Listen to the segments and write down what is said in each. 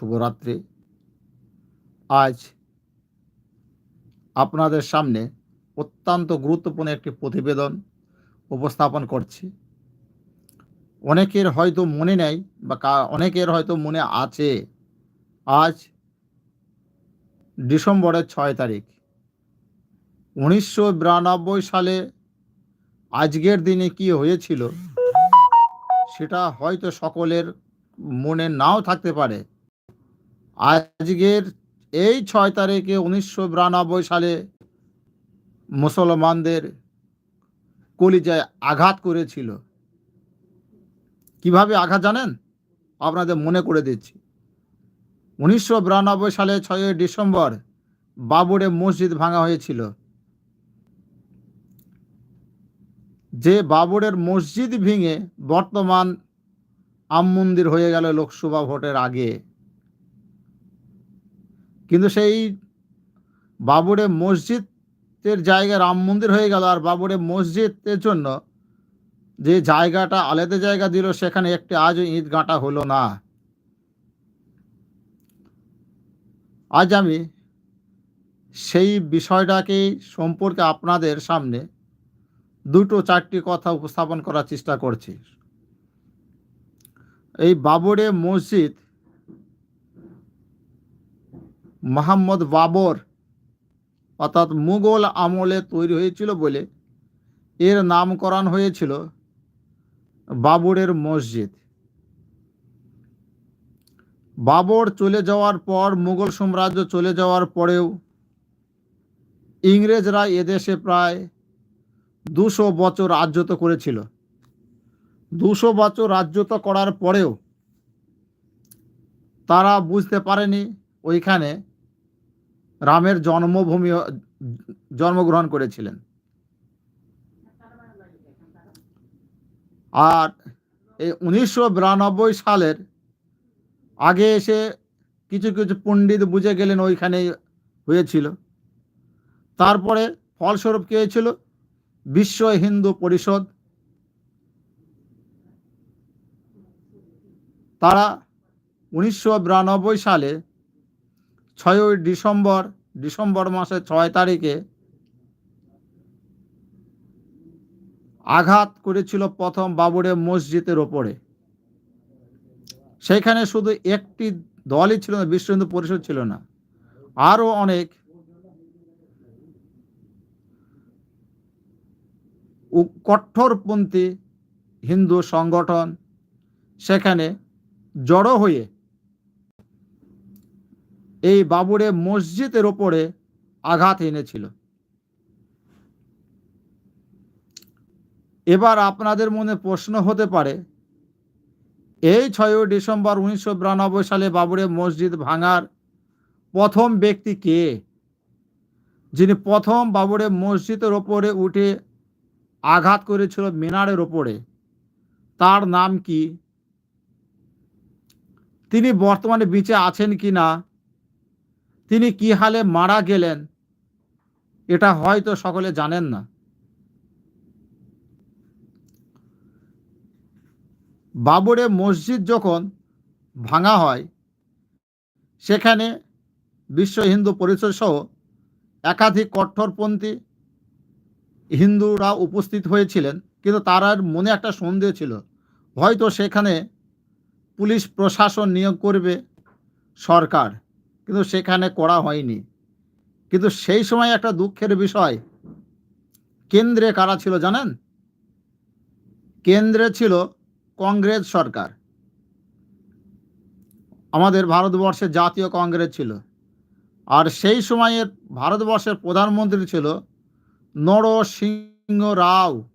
শুভরাত্রি। আজ আপনাদের সামনে অত্যন্ত গুরুত্বপূর্ণ একটি প্রতিবেদন উপস্থাপন করছি। অনেকের হয়তো মনে নেই বা অনেকের হয়তো মনে আছে, আজ ডিসেম্বরের ছয় তারিখ। উনিশশো বিরানব্বই সালে আজকের দিনে কি হয়েছিল, সেটা হয়তো সকলের মনে নাও থাকতে পারে। আজকের এই ছয় তারিখে উনিশশো বিরানব্বই সালে মুসলমানদের কলিজায় আঘাত করেছিল। কীভাবে আঘাত জানেন? আপনাদের মনে করে দিচ্ছি। উনিশশো বিরানব্বই সালে ছয়ই ডিসেম্বর বাবরে মসজিদ ভাঙা হয়েছিল। যে বাবরের মসজিদ ভেঙে বর্তমান আম মন্দির হয়ে গেল লোকসভা ভোটের আগে। কিন্তু সেই বাবরে মসজিদের জায়গায় রাম মন্দির হয়ে গেল, আর বাবরে মসজিদের জন্য যে জায়গাটা, আলাদা জায়গা দিল, সেখানে একটি আজও ইট গাঁটা হলো না। আজ আমি সেই বিষয়টাকে সম্পর্কে আপনাদের সামনে দুটো চারটি কথা উপস্থাপন করার চেষ্টা করছি। এই বাবরে মসজিদ মোহাম্মদ বাবর অর্থাৎ মুঘল আমলে তৈরি হয়েছিল বলে এর নামকরণ হয়েছিল বাবরের মসজিদ। বাবর চলে যাওয়ার পর, মুঘল সাম্রাজ্য চলে যাওয়ার পরেও ইংরেজরা এদেশে প্রায় দুশো বছর রাজ্যত করেছিল। দুশো বছর রাজ্যত করার পরেও তারা বুঝতে পারেনি ওইখানে রামের জন্মভূমি, জন্মগ্রহণ করেছিলেন। আর এই উনিশশো বিরানব্বই সালের আগে এসে কিছু কিছু পণ্ডিত বুঝে গেলেন ওইখানে হয়েছিল। তারপরে ফলস্বরূপ কী হয়েছিল বিশ্ব হিন্দু পরিষদ। তারা উনিশশো বিরানব্বই সালে ছয়ই ডিসেম্বর ডিসেম্বর মাসের ছয় তারিখে আঘাত করেছিল প্রথম বাবুরে মসজিদের ওপরে। সেখানে শুধু একটি দলই ছিল না, বিশ্ব হিন্দু পরিষদ ছিল না। আরও অনেক কঠোরপন্থী হিন্দু সংগঠন সেখানে জড়ো হয়ে এই বাবুরে মসজিদের ওপরে আঘাত এনেছিল। এবার আপনাদের মনে প্রশ্ন হতে পারে, এই ছয়ই ডিসেম্বর উনিশশো বিরানব্বই সালে বাবুরে মসজিদ ভাঙার প্রথম ব্যক্তি কে? যিনি প্রথম বাবুরে মসজিদের ওপরে উঠে আঘাত করেছিল মিনারের ওপরে, তার নাম কি? তিনি বর্তমানে বিচে আছেন কি না তিনি কি হালে মারা গেলেন? এটা হয়তো সকলে জানেন না। বাবরে মসজিদ যখন ভাঙা হয়, সেখানে বিশ্ব হিন্দু পরিষদ সহ একাধিক কঠোরপন্থী হিন্দুরা উপস্থিত হয়েছিলেন, কিন্তু তার মনে একটা সন্দেহ ছিল। হয়তো সেখানে পুলিশ প্রশাসন নিয়োগ করবে সরকার। কিন্তু সেখানে করা হয়নি। কিন্তু সেই সময় একটা দুঃখের বিষয়। কেন্দ্রে কারা ছিল জানেন? কেন্দ্রে ছিল কংগ্রেস সরকার। আমাদের ভারতবর্ষে জাতীয় কংগ্রেস ছিল। আর সেই সময়ের ভারতবর্ষের প্রধানমন্ত্রী ছিল নরসিংহ রাও।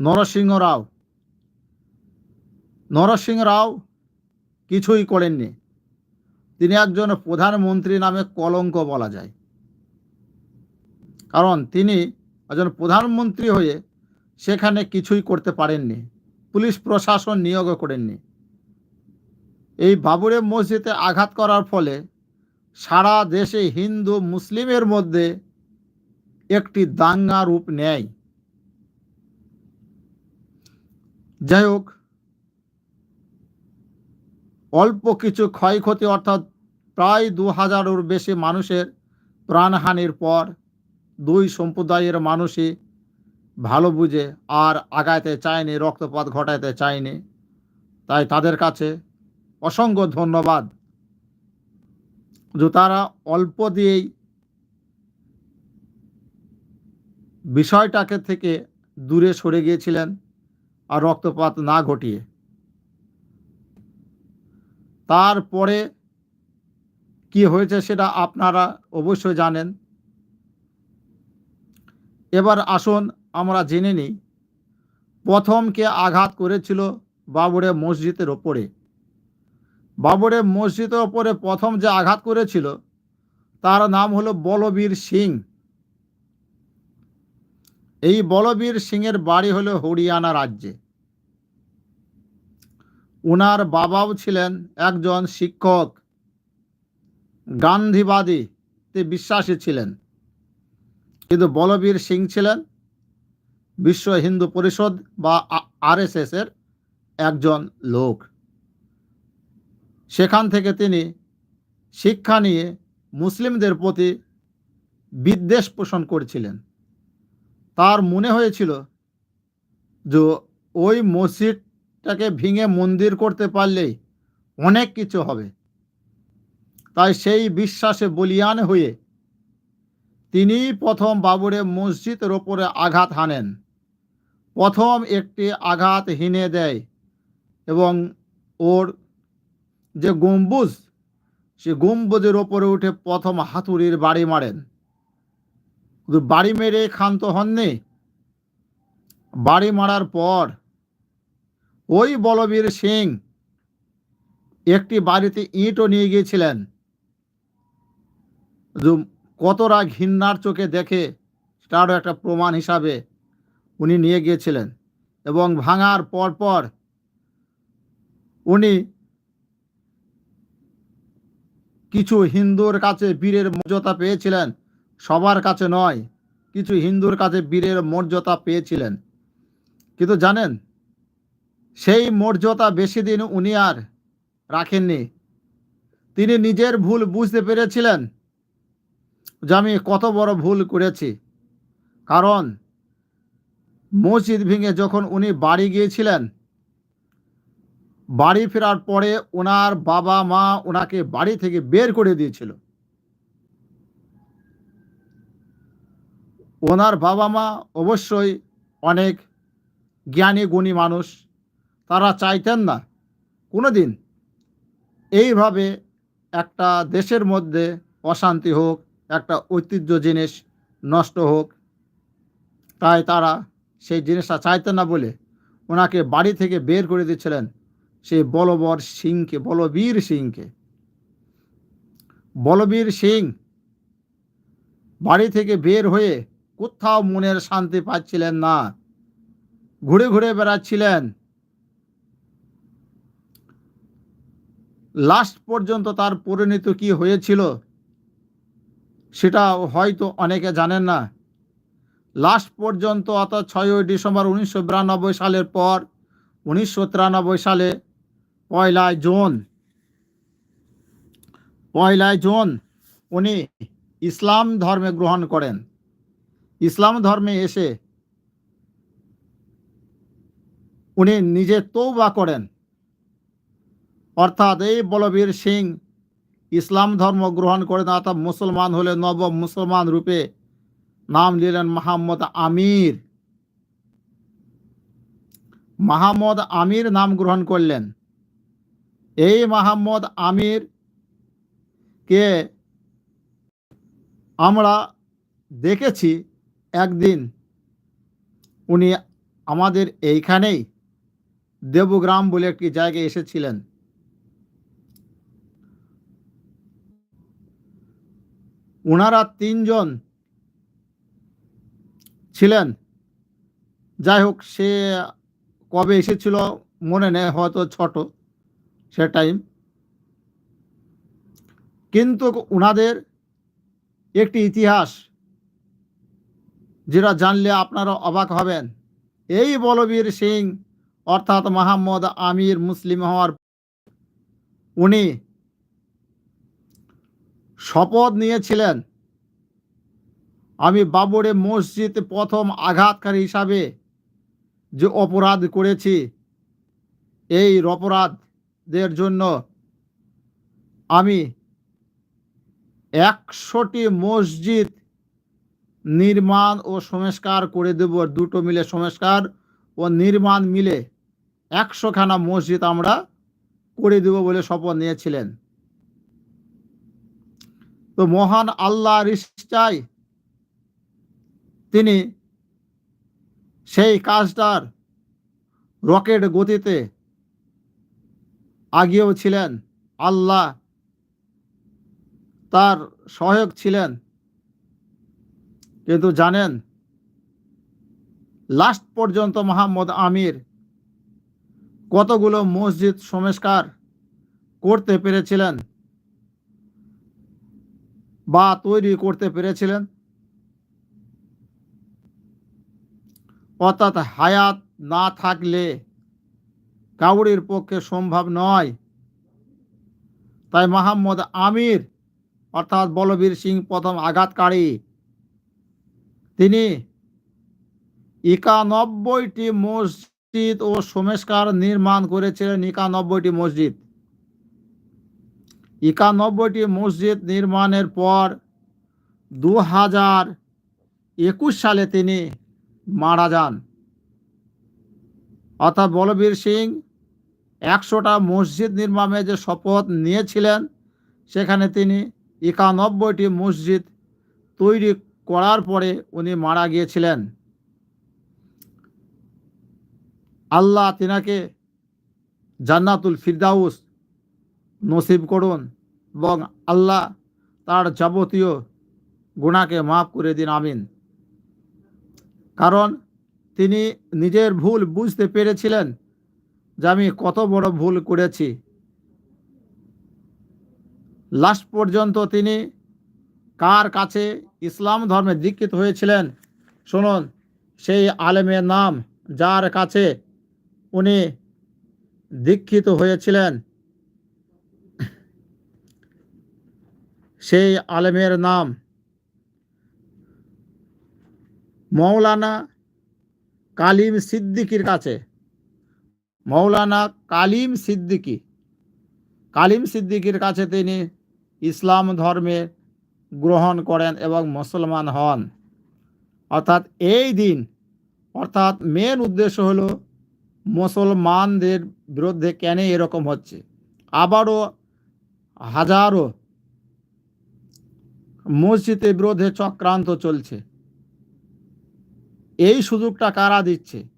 নরসিংহ রাও। নরসিংহ রাও কিছুই করেননি। তিনি একজন প্রধানমন্ত্রী নামে কলঙ্ক বলা যায়। কারণ তিনি একজন প্রধানমন্ত্রী হয়ে সেখানে কিছুই করতে পারেননি। পুলিশ প্রশাসন নিয়োগও করেননি। এই বাবুরে মসজিদে আঘাত করার ফলে সারা দেশে হিন্দু মুসলিমের মধ্যে একটি দাঙ্গা রূপ নেয়। যাই হোক অল্প কিছু ক্ষয়ক্ষতি, অর্থাৎ প্রায় দু হাজারের বেশি মানুষের প্রাণহানির পর দুই সম্প্রদায়ের মানুষই ভালো বুঝে আর আগাইতে চায়নি, রক্তপাত ঘটাইতে চায়নি। তাই তাদের কাছে অসংখ্য ধন্যবাদ। যে তারা অল্প দিয়েই বিষয়টাকে থেকে দূরে সরে গিয়েছিলেন আর রক্তপাত না ঘটিয়ে। তারপরে কি হয়েছে সেটা আপনারা অবশ্যই জানেন। এবার আসুন আমরা জেনে নিই। প্রথমকে আঘাত করেছিল বাবরে মসজিদের ওপরে। বাবরে মসজিদের ওপরে প্রথম যে আঘাত করেছিল, তার নাম হলো বলবীর সিং। এই বলবীর সিংয়ের বাড়ি হলো হরিয়ানা রাজ্যে। ওনার বাবাও ছিলেন একজন শিক্ষক। গান্ধীবাদীতে বিশ্বাসী ছিলেন। কিন্তু বলবীর সিং ছিলেন বিশ্ব হিন্দু পরিষদ বা আরএসএস এর একজন লোক। সেখান থেকে তিনি শিক্ষা নিয়ে মুসলিমদের প্রতি বিদ্বেষ পোষণ করছিলেন। তার মনে হয়েছিল যে ওই মসজিদটাকে ভেঙে মন্দির করতে পারলে অনেক কিছু হবে। তাই সেই বিশ্বাসে বলিয়ান হয়ে তিনি প্রথম বাবুরে মসজিদের ওপরে আঘাত হানেন। প্রথম একটি আঘাত হিনে দেয় এবং ওর যে গম্বুজ, সে গম্বুজের ওপরে উঠে প্রথম হাতুড়ির বাড়ি মারেন। বাড়ি মেরে ক্ষান্ত হননি। বাড়ি মারার পর ওই বলবীর সিং একটি বাড়িতে ইঁটও নিয়ে গিয়েছিলেন। কতটা ঘৃণার চোখে দেখে তারও একটা প্রমাণ হিসাবে উনি নিয়ে গিয়েছিলেন এবং ভাঙার পর পর উনি কিছু হিন্দুর কাছে বীরের মর্যাদা পেয়েছিলেন। সবার কাছে নয়, কিছু হিন্দুর কাছে বীরের মর্যাদা পেয়েছিলেন। কিন্তু জানেন সেই মর্যাদা বেশি দিন উনি আর রাখেননি। তিনি নিজের ভুল বুঝতে পেরেছিলেন যে আমি কত বড় ভুল করেছি। কারণ মসজিদ ভেঙে যখন উনি বাড়ি গিয়েছিলেন, বাড়ি ফেরার পরে ওনার বাবা মা ওনাকে বাড়ি থেকে বের করে দিয়েছিল। ওনার বাবা মা অবশ্যই অনেক জ্ঞানী, গুণী মানুষ। তারা চাইতেন না। কোনো দিন এইভাবে একটা দেশের মধ্যে অশান্তি হোক, একটা ঐতিহ্য জিনিস নষ্ট হোক, তাই তারা সেই জিনিসটা চাইতেন না বলে ওনাকে বাড়ি থেকে বের করে দিচ্ছিলেন সেই বলবর সিংকে, বলবীর সিংকে। বলবীর সিং বাড়ি থেকে বের হয়ে কোথাও মনের শান্তি পাচ্ছিলেন না। ঘুরে ঘুরে বেড়াচ্ছিলেন। লাস্ট পর্যন্ত তার পরিণতি কি হয়েছিল সেটা হয়তো অনেকে জানেন না। লাস্ট পর্যন্ত অর্থাৎ ছয়ই ডিসেম্বর উনিশশো বিরানব্বই সালের পর, উনিশশো তিরানব্বই সালে পয়লায় জুন পয়লায় জুন উনি ইসলাম ধর্মে গ্রহণ করেন। ইসলাম ধর্মে এসে উনি নিজে তৌবা করেন। অর্থাৎ এই বলবীর সিং ইসলাম ধর্ম গ্রহণ করেন অর্থাৎ মুসলমান হলে নবম মুসলমান রূপে নাম নিলেন মাহমদ আমির। মাহমদ আমির নাম গ্রহণ করলেন। এই মাহমদ আমির কে আমরা দেখেছি একদিন। উনি আমাদের এইখানেই দেবগ্রাম বলে একটি জায়গায় এসেছিলেন। ওনারা তিনজন ছিলেন। যাই হোক, সে কবে এসেছিল মনে নেই, হয়তো ছোট সে টাইম কিন্তু ওনাদের একটি ইতিহাস যেটা জানলে আপনারা অবাক হবেন। এই বলবীর সিং অর্থাৎ মাহমদ আমির মুসলিম হওয়ার উনি শপথ নিয়েছিলেন। আমি বাবরে মসজিদ প্রথম আঘাতকারী হিসাবে যে অপরাধ করেছি, এই অপরাধদের জন্য আমি একশোটি মসজিদ নির্মাণ ও সংস্কার করে দেব, দুটো মিলে সংস্কার ও নির্মাণ মিলে একশোখানা মসজিদ আমরা করে দেব বলে শপথ নিয়েছিলেন। তো মহান আল্লাহ চাই তিনি সেই কাজটার রকেট গতিতে আগিয়েও ছিলেন। আল্লাহ তার সহায়ক ছিলেন। কিন্তু জানেন, লাস্ট পর্যন্ত মোহাম্মদ আমির কতগুলো মসজিদ সংস্কার করতে পেরেছিলেন? বা তৈরি করতে পেরেছিলেন। অর্থাৎ হায়াত না থাকলে কাউরির পক্ষে সম্ভব নয়। তাই মোহাম্মদ আমির, অর্থাৎ বলবীর সিং প্রথম আঘাতকারী। তিনি একানব্বইটি মসজিদ ও সংস্কার নির্মাণ করেছিলেন। একানব্বইটি মসজিদ। একানব্বইটি মসজিদ নির্মাণের পর দু হাজার একুশ সালে তিনি মারা যান। অর্থাৎ বলবীর সিং একশোটা মসজিদ নির্মাণে যে শপথ নিয়েছিলেন, সেখানে তিনি একানব্বইটি মসজিদ তৈরি করার পরে উনি মারা গিয়েছিলেন। আল্লাহ তিনাকে জান্নাতুল ফিরদাউস নসিব করুন এবং আল্লাহ তার যাবতীয় গুণাকে মাফ করে দিন, আমিন। কারণ তিনি নিজের ভুল বুঝতে পেরেছিলেন যে আমি কত বড় ভুল করেছি। লাস্ট পর্যন্ত তিনি কার কাছে ইসলাম ধর্মে দীক্ষিত হয়েছিলেন? শুনুন, সেই আলেমের নাম, যার কাছে উনি দীক্ষিত হয়েছিলেন সেই আলেমের নাম। মৌলানা কালিম সিদ্দিকির কাছে। মৌলানা কালিম সিদ্দিকি। কালিম সিদ্দিকির কাছে তিনি ইসলাম ধর্মে গ্রহণ করেন এবং মুসলমান হন। অর্থাৎ এই দিন, অর্থাৎ মেন উদ্দেশ্য হলো মুসলমানদের বিরুদ্ধে কেন এরকম হচ্ছে? আবারও হাজারো মসজিদের বিরুদ্ধে চক্রান্ত চলছে। এই সুযোগটা কারা দিচ্ছে?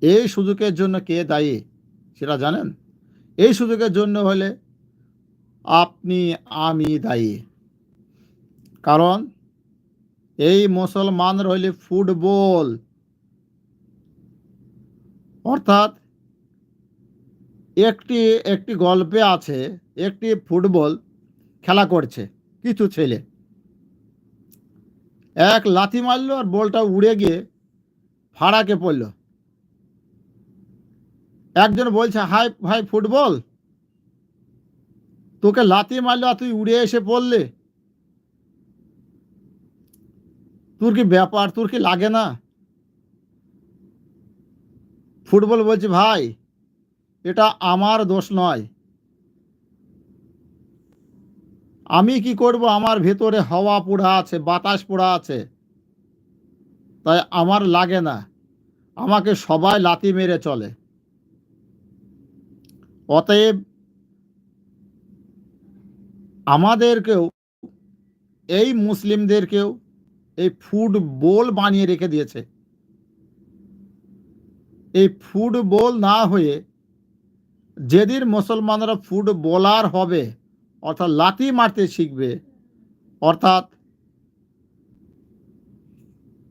এই সুযোগের জন্য কে দায়ী সেটা জানেন? এই সুযোগের জন্য হলে আপনি, আমি দায়ী। কারণ এই মুসলমানরা হইলে ফুটবল। অর্থাৎ একটি একটি গল্পে আছে, একটি ফুটবল খেলা করছে। কিছু ছেলে। এক লাথি মারলো আর বলটা উড়ে গিয়ে ফাড়াকে পড়ল। একজন বলছে, হাই, ভাই, ফুটবল? তোকে লাথি মারলো আর তুই উড়ে এসে পড়লে? তোর কি ব্যাপার? তোর কি লাগে না? ফুটবল বলছে, ভাই, এটা আমার দোষ নয়। আমি কি করব? আমার ভেতরে হাওয়া পোড়া আছে, বাতাস পোড়া আছে। তাই আমার লাগে না। আমাকে সবাই লাতি মেরে চলে। অতএব আমাদেরকেও, এই মুসলিমদেরকেও এই ফুটবল বানিয়ে রেখে দিয়েছে। এই ফুটবল না হয়ে যেদিন মুসলমানরা ফুটবলার হবে অর্থাৎ লাথি মারতে শিখবে। অর্থাৎ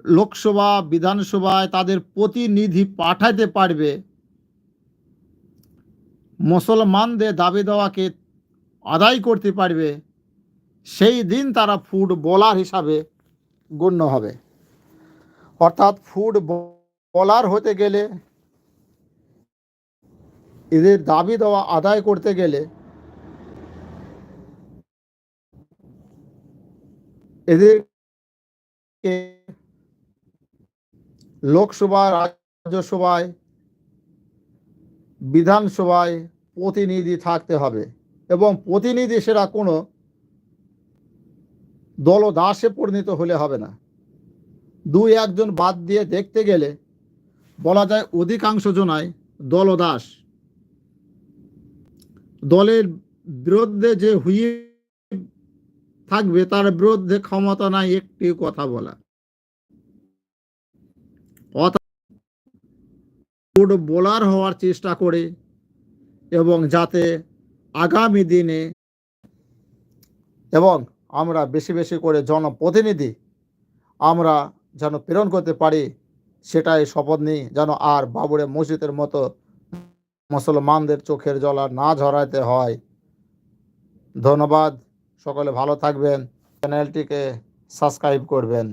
লোকসভা, বিধানসভায় তাদের প্রতিনিধি পাঠাতে পারবে। মুসলমানদের দাবি দেওয়াকে আদায় করতে পারবে। সেই দিন তারা ফুটবলার হিসাবে গণ্য হবে। অর্থাৎ ফুটবলার হতে গেলে এদের দাবি দেওয়া, আদায় করতে গেলে এদেরকে লোকসভায়, রাজ্যসভায়, বিধানসভায় প্রতিনিধি থাকতে হবে এবং প্রতিনিধি সেরা কোনো দলদাসে পরিণত হলে হবে না। দুই, একজন বাদ দিয়ে দেখতে গেলে বলা যায় অধিকাংশ জনায় দলদাস দলের বিরুদ্ধে যে হুইয়ে থাকবে, তার বিরুদ্ধে ক্ষমতা নাই, একটি কথা বলা। গুড বোলার হওয়ার চেষ্টা করে এবং যাতে আগামী দিনে এবং আমরা বেশি বেশি করে জনপ্রতিনিধি আমরা যেন প্রেরণ করতে পারি, সেটাই শপথ নিই, যেন আর বাবুরে মসজিদের মতো মুসলমানদের চোখের জল না ঝরাইতে হয়। ধন্যবাদ। সকলে ভালো থাকবেন চ্যানেলটিকে সাবস্ক্রাইব করবেন।